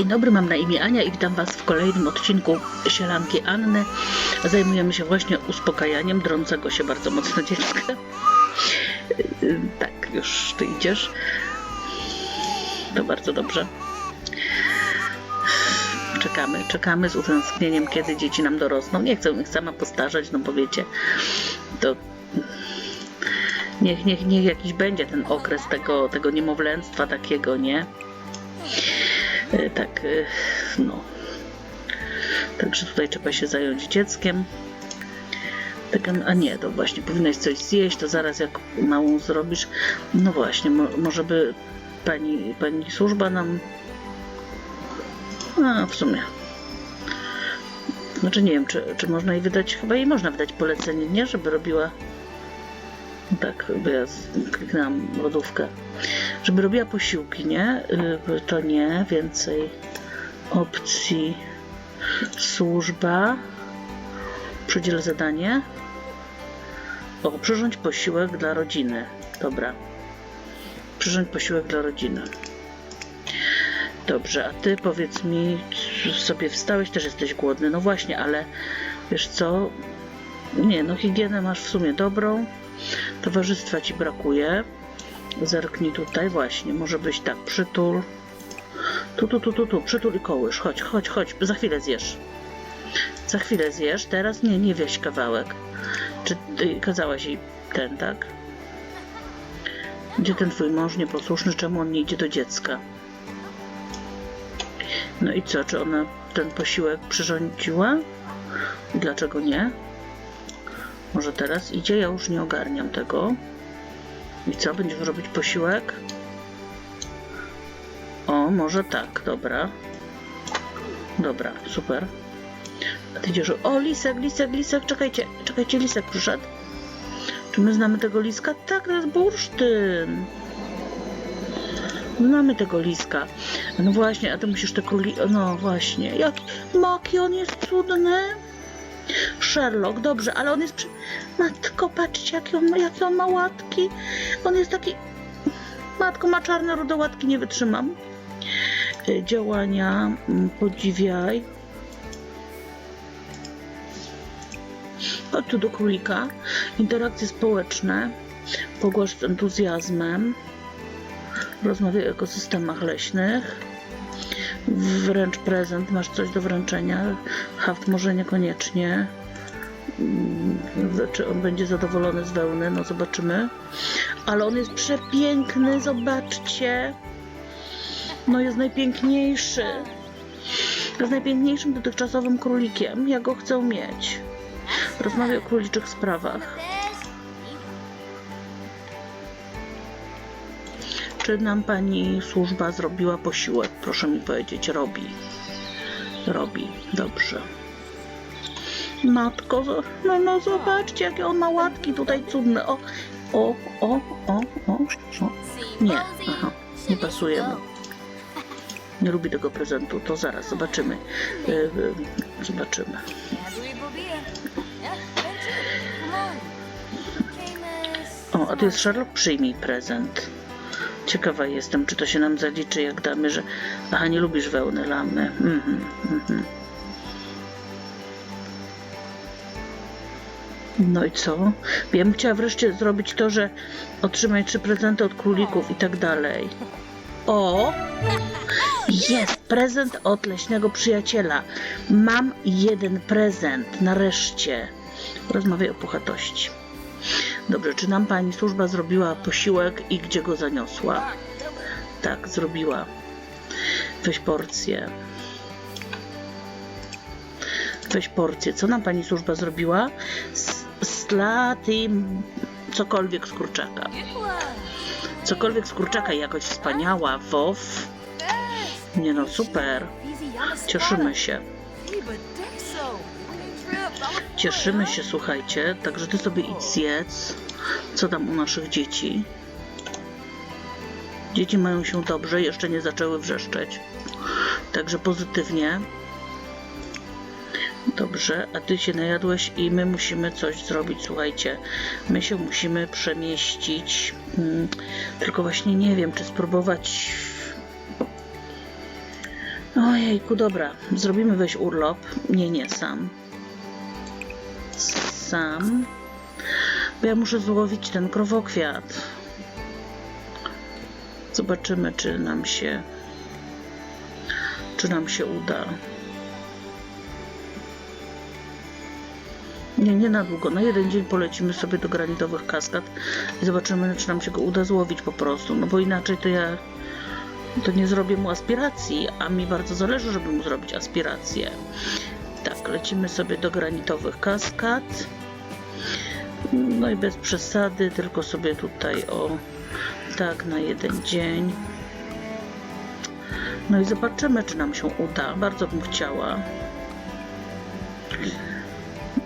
Dzień dobry, mam na imię Ania i witam Was w kolejnym odcinku Sielanki Anny. Zajmujemy się właśnie uspokajaniem drącego się bardzo mocno dziecka. Yy, Tak, już Ty idziesz. To bardzo dobrze. Czekamy, czekamy z utęsknieniem, kiedy dzieci nam dorosną. Nie chcę ich sama postarzać, no bo wiecie, to niech, niech, niech jakiś będzie ten okres tego, tego niemowlęctwa takiego, nie? E, Tak, e, no. Także tutaj trzeba się zająć dzieckiem. A nie, to właśnie powinnaś coś zjeść, to zaraz jak małą zrobisz. No właśnie, mo, może by pani, pani służba nam. A, w sumie. Znaczy nie wiem, czy, czy można jej wydać, chyba jej można wydać polecenie, nie? Żeby robiła. Tak, bo ja kliknęłam lodówkę. Żeby robiła posiłki, nie? Y, To nie, więcej opcji. Służba. Przydziel zadanie. O, przyrządź posiłek dla rodziny. Dobra. Przyrządź posiłek dla rodziny. Dobrze, a ty powiedz mi, sobie wstałeś, też jesteś głodny. No właśnie, ale wiesz co? Nie, no higienę masz w sumie dobrą. Towarzystwa ci brakuje. Zerknij tutaj, właśnie, może być tak, przytul. Tu, tu, tu, tu, tu, przytul i kołysz. Chodź, chodź, chodź, za chwilę zjesz. Za chwilę zjesz, teraz nie, nie wieś kawałek. Czy ty kazałaś jej ten, tak? Gdzie ten twój mąż nieposłuszny, czemu on nie idzie do dziecka? No i co, czy ona ten posiłek przyrządziła? Dlaczego nie? Może teraz idzie? Ja już nie ogarniam tego. I co, będziesz robić posiłek? O, może tak, dobra. Dobra, super. A ty idziesz, o lisek, lisek, lisek, czekajcie, czekajcie, lisek przyszedł. Czy my znamy tego liska? Tak, to jest bursztyn. Znamy tego liska. No właśnie, a ty musisz te króli... No właśnie, jaki maki, on jest cudny. Sherlock, dobrze, ale on jest przy... Matko, patrzcie, jakie on, jakie on ma łatki. On jest taki... Matko, ma czarne, rude łatki, nie wytrzymam. Y, Działania, mm, podziwiaj. Chodź tu do królika. Interakcje społeczne. Pogłasz z entuzjazmem. Rozmawiaj o ekosystemach leśnych. Wręcz prezent, masz coś do wręczenia. Haft może niekoniecznie. Mm, Czy on będzie zadowolony z wełny? No zobaczymy. Ale on jest przepiękny, zobaczcie. No jest najpiękniejszy. Jest najpiękniejszym dotychczasowym królikiem. Ja go chcę mieć. Rozmawiaj o króliczych sprawach. Czy nam pani służba zrobiła posiłek? Proszę mi powiedzieć, robi. Robi, dobrze. Matko, zo- no, no zobaczcie, jakie on ma łatki tutaj cudne. O, o, o, o, o, o. Nie, aha, nie pasuje mu. Nie lubi tego prezentu, to zaraz zobaczymy. Y, y, zobaczymy. O, a tu jest Sherlock, przyjmij prezent. Ciekawa jestem, czy to się nam zaliczy, jak damy, że... Aha, nie lubisz wełny lamy. Mhm, mhm. No i co? Ja bym chciała wreszcie zrobić to, że otrzymaj trzy prezenty od królików i tak dalej. O! Jest prezent od leśnego przyjaciela. Mam jeden prezent, nareszcie. Rozmawiaj o puchatości. Dobrze, czy nam pani służba zrobiła posiłek i gdzie go zaniosła? Tak, zrobiła. Weź porcję. Weź porcję. Co nam pani służba zrobiła? Slaty, cokolwiek z kurczaka. Cokolwiek z kurczaka, jakoś wspaniała. WOW. Nie no, super. Cieszymy się. Cieszymy się, słuchajcie. Także ty sobie idź zjedz. Co tam u naszych dzieci? Dzieci mają się dobrze, jeszcze nie zaczęły wrzeszczeć. Także pozytywnie. Dobrze, a ty się najadłeś i my musimy coś zrobić, słuchajcie. My się musimy przemieścić. Mm, Tylko właśnie nie wiem, czy spróbować Ojejku, dobra. Zrobimy weź urlop. Nie, nie, sam. Sam. Bo ja muszę złowić ten krowokwiat. Zobaczymy, czy nam się... Czy nam się uda. Nie, nie na długo. Na jeden dzień polecimy sobie do granitowych kaskad i zobaczymy, czy nam się go uda złowić po prostu. No bo inaczej to ja to nie zrobię mu aspiracji, a mi bardzo zależy, żeby mu zrobić aspirację. Tak, lecimy sobie do granitowych kaskad. No i bez przesady, tylko sobie tutaj o tak na jeden dzień. No i zobaczymy, czy nam się uda. Bardzo bym chciała.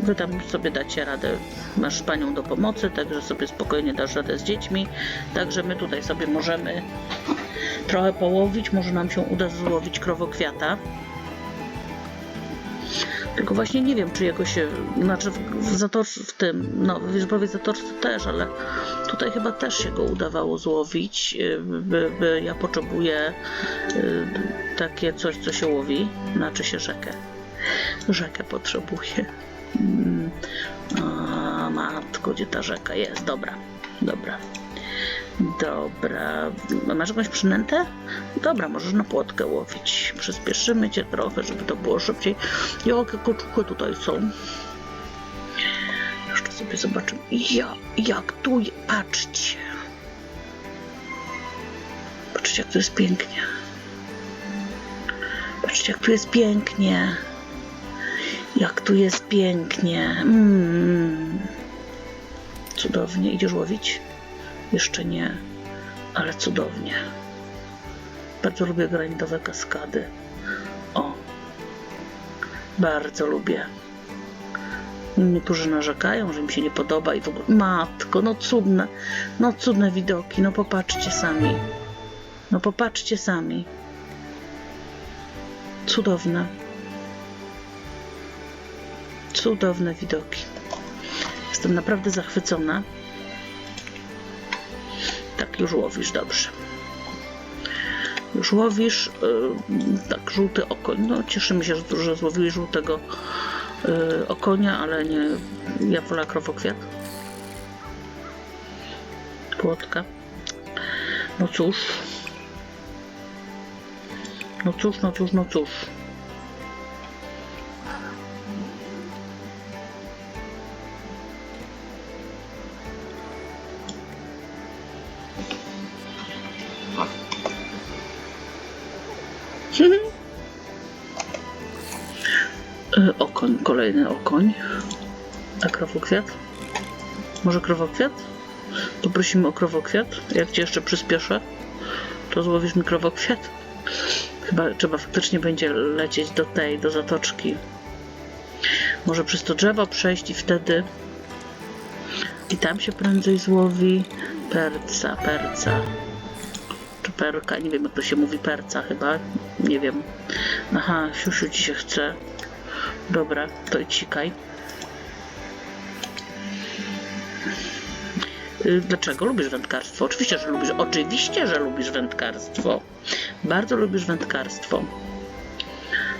Wy tam sobie dacie radę, masz panią do pomocy, także sobie spokojnie dasz radę z dziećmi. Także my tutaj sobie możemy trochę połowić, może nam się uda złowić krowokwiata. Tylko właśnie nie wiem, czy jego się, znaczy w, w w tym, no w wierzbowej zatorce też, ale tutaj chyba też się go udawało złowić, y, by, by ja potrzebuję y, takie coś, co się łowi, znaczy się rzekę. Rzekę potrzebuję. Mm, A, matko, gdzie ta rzeka jest? Dobra, dobra. Dobra. Masz jakąś przynętę? Dobra, możesz na płotkę łowić. Przyspieszymy cię trochę, żeby to było szybciej. Jakie koczuchy tutaj są? Jeszcze sobie zobaczymy. Ja, jak tu, patrzcie. Patrzcie, jak tu jest pięknie. Patrzcie, jak tu jest pięknie. Jak tu jest pięknie. Mm. Cudownie. Idziesz łowić? Jeszcze nie, ale cudownie. Bardzo lubię granitowe kaskady. O, bardzo lubię. Niektórzy narzekają, że im się nie podoba i w ogóle. Matko, no cudne, no cudne widoki, no popatrzcie sami. No popatrzcie sami. Cudowne. Cudowne widoki. Jestem naprawdę zachwycona. Już łowisz, dobrze. Już łowisz, yy, tak, żółty okoń. No, cieszymy się, że, że złowiłeś żółtego yy, okonia, ale nie, ja wolę krowokwiat. Płotka. No cóż. No cóż, no cóż, no cóż. Okoń, kolejny okoń. A krowokwiat? Może krowokwiat? Poprosimy o krowokwiat. Jak cię jeszcze przyspieszę, to złowisz mi krowokwiat. Chyba trzeba faktycznie będzie lecieć do tej, do zatoczki. Może przez to drzewo przejść i wtedy i tam się prędzej złowi perca, perca. Perka, nie wiem jak to się mówi, perca chyba, nie wiem. Aha, siusiu ci się chce. Dobra, to idź sikaj. Y, Dlaczego lubisz wędkarstwo? Oczywiście, że lubisz. Oczywiście, że lubisz wędkarstwo. Bardzo lubisz wędkarstwo.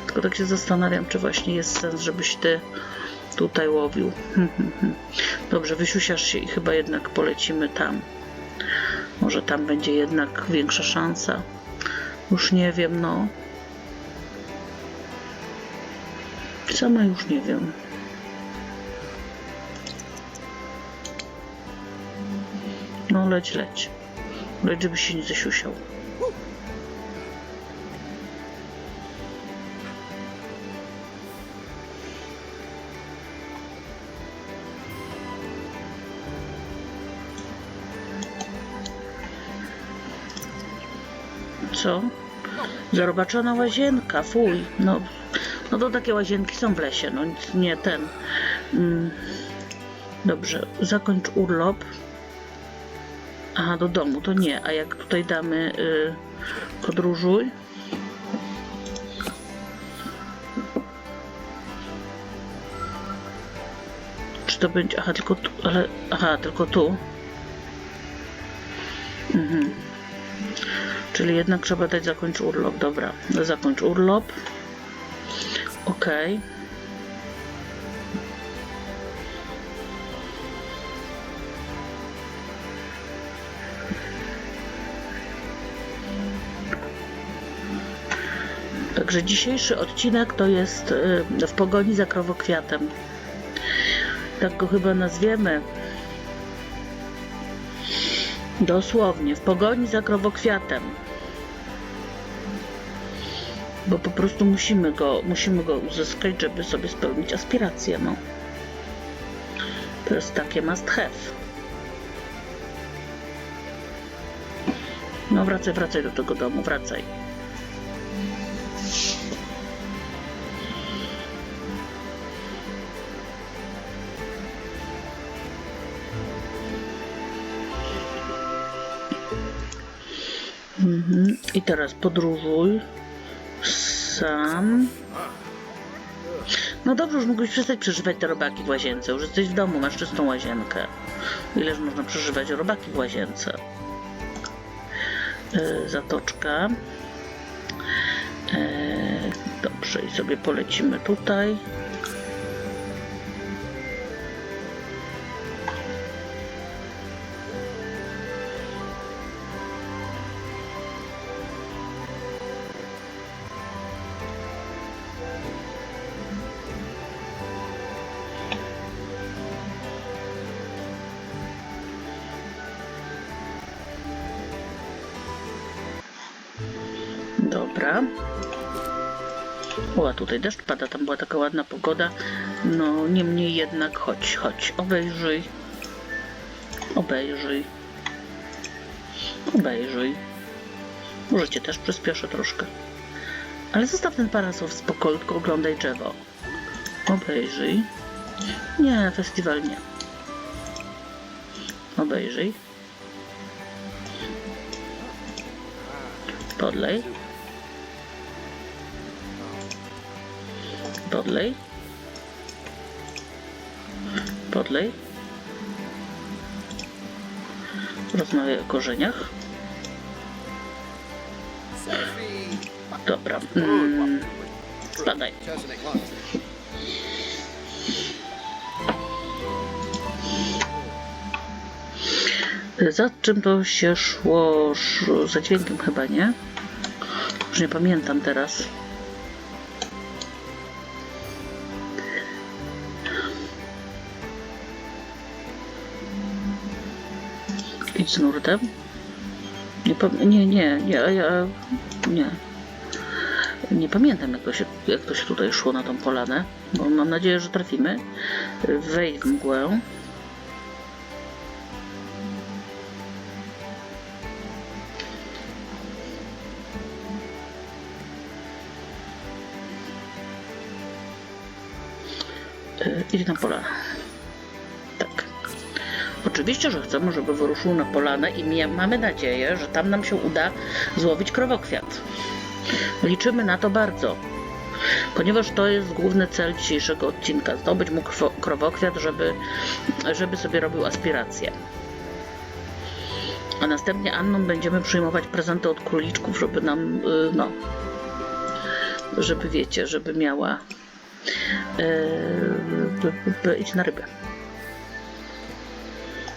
Tylko tak się zastanawiam, czy właśnie jest sens, żebyś ty tutaj łowił. Dobrze, wysiusiasz się i chyba jednak polecimy tam. Może tam będzie jednak większa szansa. Już nie wiem, no. Sama już nie wiem. No leć, leć. Leć, żeby się nie zasiusiał. Co? Zarobaczona łazienka, fuj. No, no to takie łazienki są w lesie, no nic nie ten. Mm. Dobrze, zakończ urlop. Aha, do domu, to nie. A jak tutaj damy y, podróżuj? Czy to będzie. Aha, tylko tu, ale. Aha, tylko tu. Mhm. Czyli jednak trzeba dać zakończ urlop. Dobra, zakończ urlop. Ok. Także dzisiejszy odcinek to jest y, w pogoni za krowokwiatem. Tak go chyba nazwiemy. Dosłownie, w pogoni za krowokwiatem. Bo po prostu musimy go, musimy go uzyskać, żeby sobie spełnić aspiracje, no. To jest takie must have. No wracaj, wracaj do tego domu, wracaj. I teraz podróżuj sam. No dobrze, już mógłbyś przestać przeżywać te robaki w łazience. Już jesteś w domu, masz czystą łazienkę. Ileż można przeżywać robaki w łazience? Yy, zatoczka. Yy, dobrze, i sobie polecimy tutaj. Tutaj deszcz pada, tam była taka ładna pogoda. No, niemniej jednak, chodź, chodź, obejrzyj. Obejrzyj. Obejrzyj. Może cię też przyspieszę troszkę. Ale zostaw ten parasol w spokoju, tylko oglądaj drzewo. Obejrzyj. Nie, festiwal nie. Obejrzyj. Podlej. Podlej. Podlej. Rozmawiaj o korzeniach. Dobra. Mm, spadaj. Za czym to się szło? Sz- Za dźwiękiem chyba, nie? Już nie pamiętam teraz. Idź z nurtem. Nie, nie, nie, nie, ja, nie. Nie pamiętam, jak to, się, jak to się tutaj szło na tą polanę, bo mam nadzieję, że trafimy. Wejdź w mgłę. Y, Idź na polanę. Oczywiście, że chcemy, żeby wyruszył na polanę i mamy nadzieję, że tam nam się uda złowić krowokwiat. Liczymy na to bardzo, ponieważ to jest główny cel dzisiejszego odcinka. Zdobyć mu krowokwiat, żeby, żeby sobie robił aspiracje. A następnie Anną będziemy przyjmować prezenty od króliczków, żeby nam, y, no, żeby wiecie, żeby miała Yy, idź na rybę.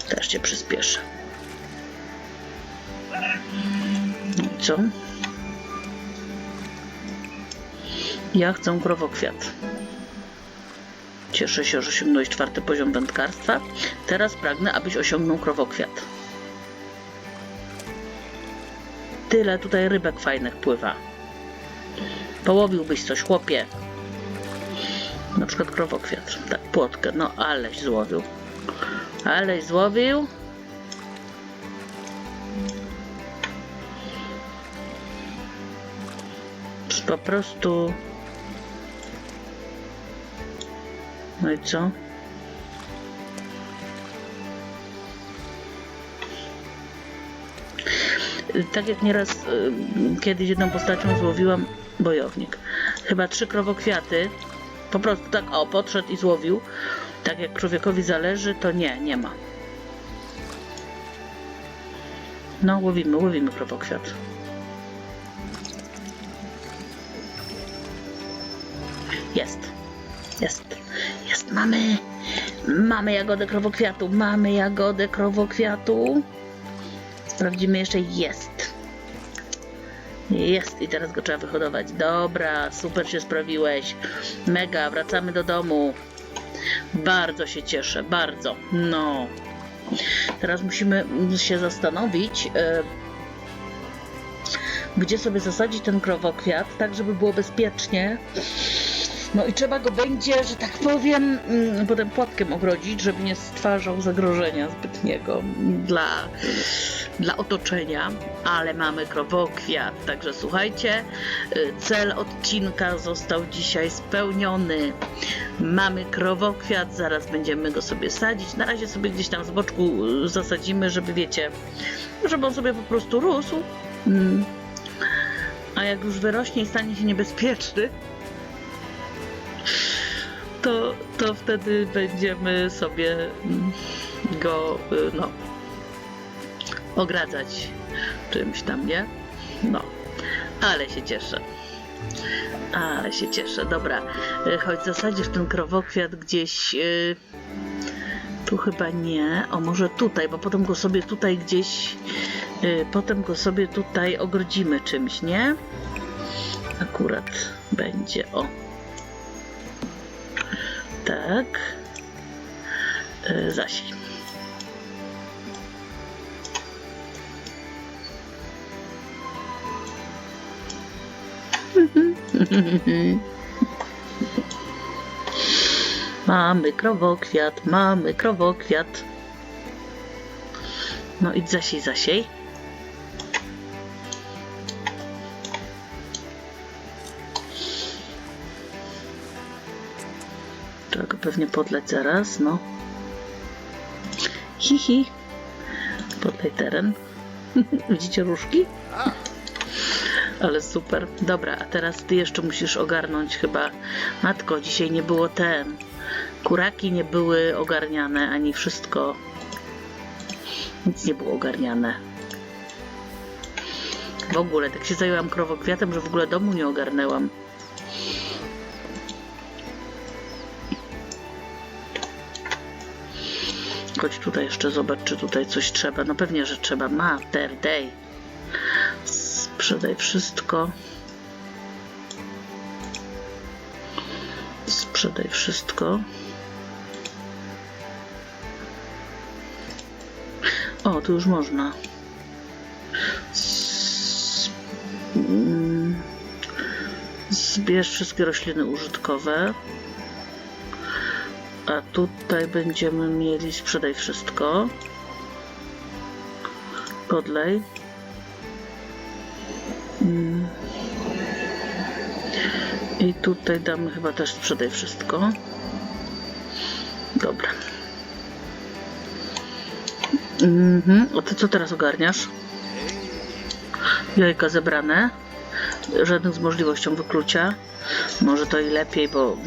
Też cię przyspieszę. Co? Ja chcę krowokwiat. Cieszę się, że osiągnąłeś czwarty poziom wędkarstwa. Teraz pragnę, abyś osiągnął krowokwiat. Tyle tutaj rybek fajnych pływa. Połowiłbyś coś, chłopie. Na przykład krowokwiat. Tak, płotkę. No, aleś złowił. Aleś złowił. Po prostu... No i co? Tak jak nieraz y, kiedyś jedną postacią złowiłam bojownik. Chyba trzy krowokwiaty po prostu tak o, podszedł i złowił, tak jak człowiekowi zależy, to nie, nie ma. No, łowimy, łowimy kropokwiat. Jest. Jest. Jest. Mamy. Mamy jagodę krowokwiatu. Mamy jagodę krowokwiatu. Sprawdzimy jeszcze. Jest. Jest. I teraz go trzeba wyhodować. Dobra. Super się sprawiłeś. Mega. Wracamy do domu. Bardzo się cieszę. Bardzo. No. Teraz musimy się zastanowić, e, gdzie sobie zasadzić ten krowokwiat, tak żeby było bezpiecznie. No i trzeba go będzie, że tak powiem, mm, potem płatkiem ogrodzić, żeby nie stwarzał zagrożenia zbytniego dla, dla otoczenia. Ale mamy krowokwiat, także słuchajcie, y, cel odcinka został dzisiaj spełniony. Mamy krowokwiat, zaraz będziemy go sobie sadzić. Na razie sobie gdzieś tam z boczku y, zasadzimy, żeby wiecie, żeby on sobie po prostu rósł. Mm. A jak już wyrośnie i stanie się niebezpieczny, to, to wtedy będziemy sobie go y, no, ogradzać czymś tam, nie? No, ale się cieszę. Ale się cieszę. Dobra, y, choć zasadzisz ten krowokwiat gdzieś. y, Tu chyba nie. O, może tutaj, bo potem go sobie tutaj gdzieś. y, Potem go sobie tutaj ogrodzimy czymś, nie? Akurat będzie. O. Tak. Y, Zasiej. Mamy krowokwiat, mamy krowokwiat. No idź zasiej, zasiej. Trzeba go pewnie podleć zaraz, no. Hihi. Podlej teren. Widzicie różki? Ale super. Dobra, a teraz ty jeszcze musisz ogarnąć chyba. Matko, dzisiaj nie było ten. Kuraki nie były ogarniane, ani wszystko. Nic nie było ogarniane. W ogóle, tak się zajęłam krowokwiatem, że w ogóle domu nie ogarnęłam. Chodź tutaj jeszcze zobacz, czy tutaj coś trzeba. No pewnie, że trzeba. Mater day. Sprzedaj wszystko. Sprzedaj wszystko. O, tu już można. Zbierz wszystkie rośliny użytkowe. A tutaj będziemy mieli sprzedaj wszystko. Podlej. Mm. I tutaj damy chyba też sprzedaj wszystko. Dobra. Mhm. A ty co teraz ogarniasz? Jajka zebrane. Żadnych z możliwością wyklucia. Może to i lepiej, bo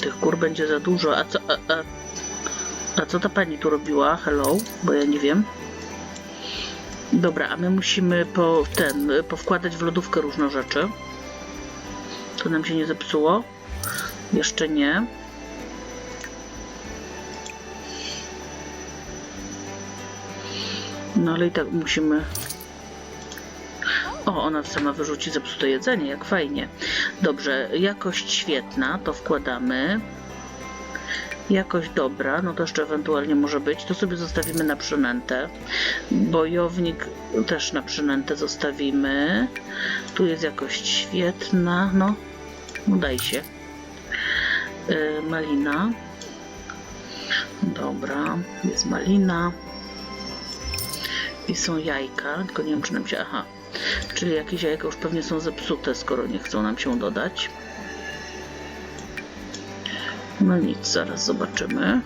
tych kur będzie za dużo. A co, a, a, a co ta pani tu robiła? Hello? Bo ja nie wiem. Dobra, a my musimy po ten, powkładać w lodówkę różne rzeczy. To nam się nie zepsuło? Jeszcze nie. No ale i tak musimy... O, ona sama wyrzuci zepsute jedzenie, jak fajnie. Dobrze, jakość świetna, to wkładamy. Jakość dobra, no to jeszcze ewentualnie może być. To sobie zostawimy na przynętę. Bojownik też na przynętę zostawimy. Tu jest jakość świetna, no, udaj się. Yy, malina. Dobra, jest malina. I są jajka, tylko nie wiem czy nam się... Aha, czyli jakieś jajka już pewnie są zepsute, skoro nie chcą nam się dodać. No nic, zaraz zobaczymy.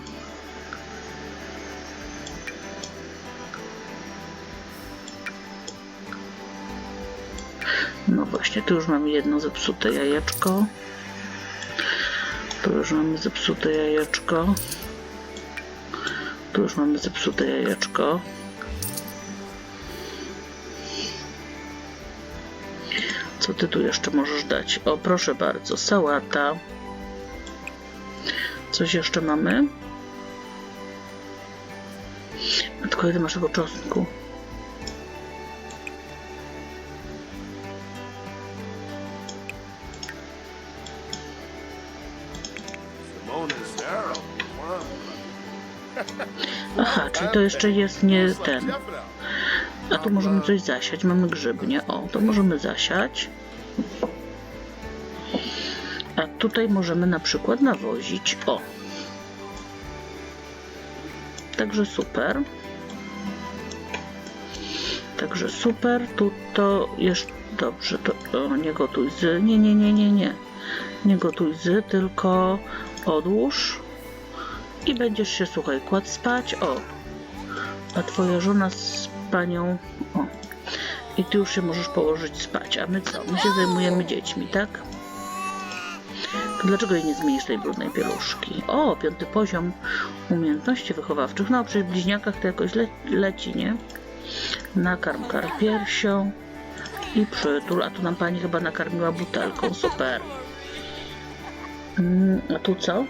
No właśnie, tu już mamy jedno zepsute jajeczko. Tu już mamy zepsute jajeczko. Tu już mamy zepsute jajeczko. Co ty tu jeszcze możesz dać? O, proszę bardzo, sałata. Coś jeszcze mamy? Tylko ile masz tego czosnku? Aha, czyli to jeszcze jest nie ten. A tu możemy coś zasiać. Mamy grzyby, nie? O, to możemy zasiać. Tutaj możemy na przykład nawozić. O. Także super. Także super. Tu to jeszcze dobrze. To o, nie gotuj z. Nie, nie, nie, nie, nie. Nie gotuj z, tylko odłóż. I będziesz się, słuchaj, kładł spać. O. A twoja żona z panią. O. I ty już się możesz położyć spać. A my co? My się zajmujemy dziećmi, tak? Dlaczego jej nie zmienisz tej brudnej pieluszki? O, piąty poziom umiejętności wychowawczych. No, przy bliźniakach to jakoś le leci, nie? Nakarm kar piersią i przytul. A tu nam pani chyba nakarmiła butelką. Super. Mm, a tu co?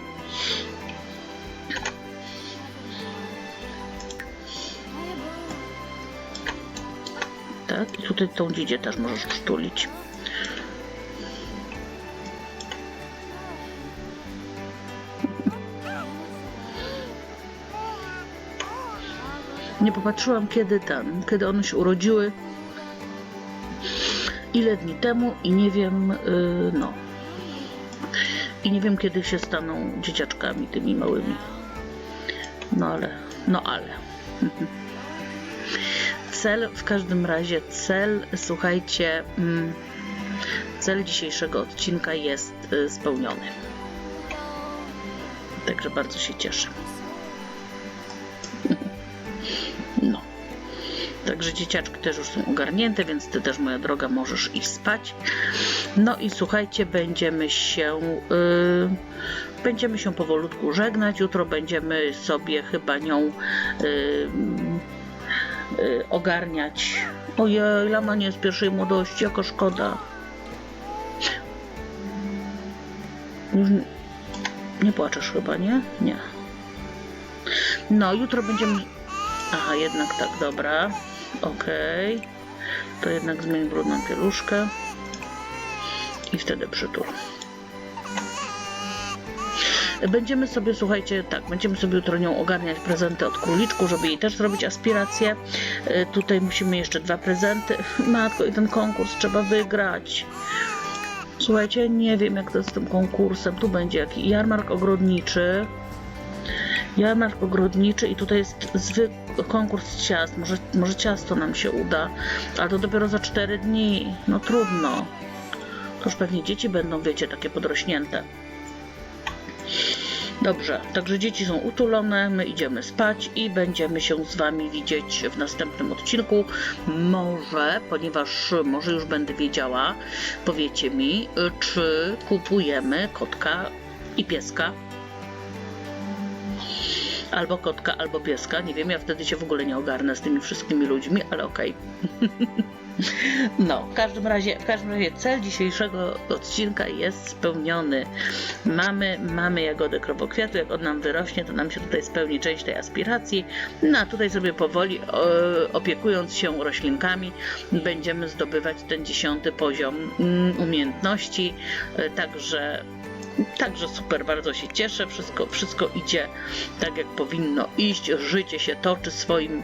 Tak, i tutaj tą dzidzię też możesz przytulić. Nie popatrzyłam kiedy ten, kiedy one się urodziły. Ile dni temu i nie wiem, yy, no. I nie wiem kiedy się staną dzieciaczkami tymi małymi. No ale, no ale. Cel, w każdym razie cel, słuchajcie, mm, cel dzisiejszego odcinka jest y, spełniony. Także bardzo się cieszę. Także dzieciaczki też już są ogarnięte, więc ty też, moja droga, możesz iść spać. No i słuchajcie, będziemy się y, będziemy się powolutku żegnać. Jutro będziemy sobie chyba nią y, y, ogarniać. Ojej, lama nie z pierwszej młodości, jako szkoda. Już nie płaczesz chyba, nie? Nie. No, jutro będziemy... Aha, jednak tak, dobra. Okej. To jednak zmień brudną pieluszkę. I wtedy przytul. Będziemy sobie, słuchajcie, tak, będziemy sobie jutro nią ogarniać prezenty od króliczku, żeby jej też zrobić aspirację. Y, Tutaj musimy jeszcze dwa prezenty. Matko, i ten konkurs trzeba wygrać. Słuchajcie, nie wiem jak to z tym konkursem. Tu będzie jakiś jarmark ogrodniczy. Jarmark ogrodniczy i tutaj jest zwykły konkurs ciast. Może, może ciasto nam się uda, ale to dopiero za 4 dni. No trudno. To już pewnie dzieci będą, wiecie, takie podrośnięte. Dobrze, także dzieci są utulone, my idziemy spać i będziemy się z Wami widzieć w następnym odcinku. Może, ponieważ może już będę wiedziała, powiecie mi, czy kupujemy kotka i pieska. Albo kotka, albo pieska. Nie wiem, ja wtedy się w ogóle nie ogarnę z tymi wszystkimi ludźmi, ale okej. No, w każdym razie, w każdym razie cel dzisiejszego odcinka jest spełniony. Mamy, mamy jagodę krowokwiatu, jak on nam wyrośnie, to nam się tutaj spełni część tej aspiracji. No a tutaj sobie powoli opiekując się roślinkami, będziemy zdobywać ten dziesiąty poziom mm, umiejętności. E, także Także super, bardzo się cieszę. Wszystko, wszystko idzie tak, jak powinno iść. Życie się toczy swoim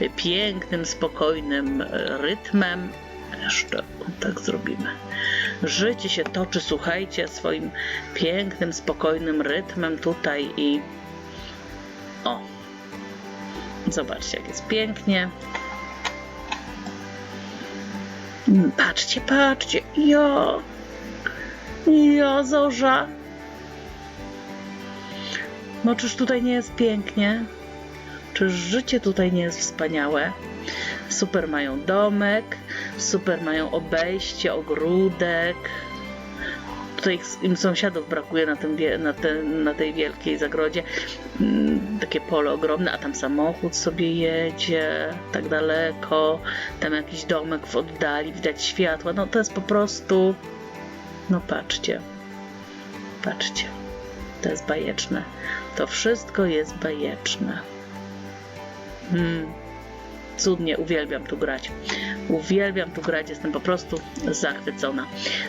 e, pięknym, spokojnym e, rytmem. Jeszcze tak zrobimy. Życie się toczy, słuchajcie, swoim pięknym, spokojnym rytmem tutaj i o, zobaczcie, jak jest pięknie. Patrzcie, patrzcie, jo, jo, zorza. No czyż tutaj nie jest pięknie? Czyż życie tutaj nie jest wspaniałe? Super mają domek, super mają obejście, ogródek. tutaj im sąsiadów brakuje na, tym, na, te, na tej wielkiej zagrodzie. Mm, Takie pole ogromne, a tam samochód sobie jedzie, tak daleko, tam jakiś domek w oddali, widać światła. No to jest po prostu. No patrzcie. Patrzcie. To jest bajeczne. To wszystko jest bajeczne. Mm. Cudnie, uwielbiam tu grać. Uwielbiam tu grać, jestem po prostu zachwycona.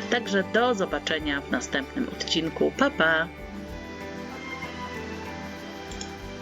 Także do zobaczenia w następnym odcinku. Pa pa!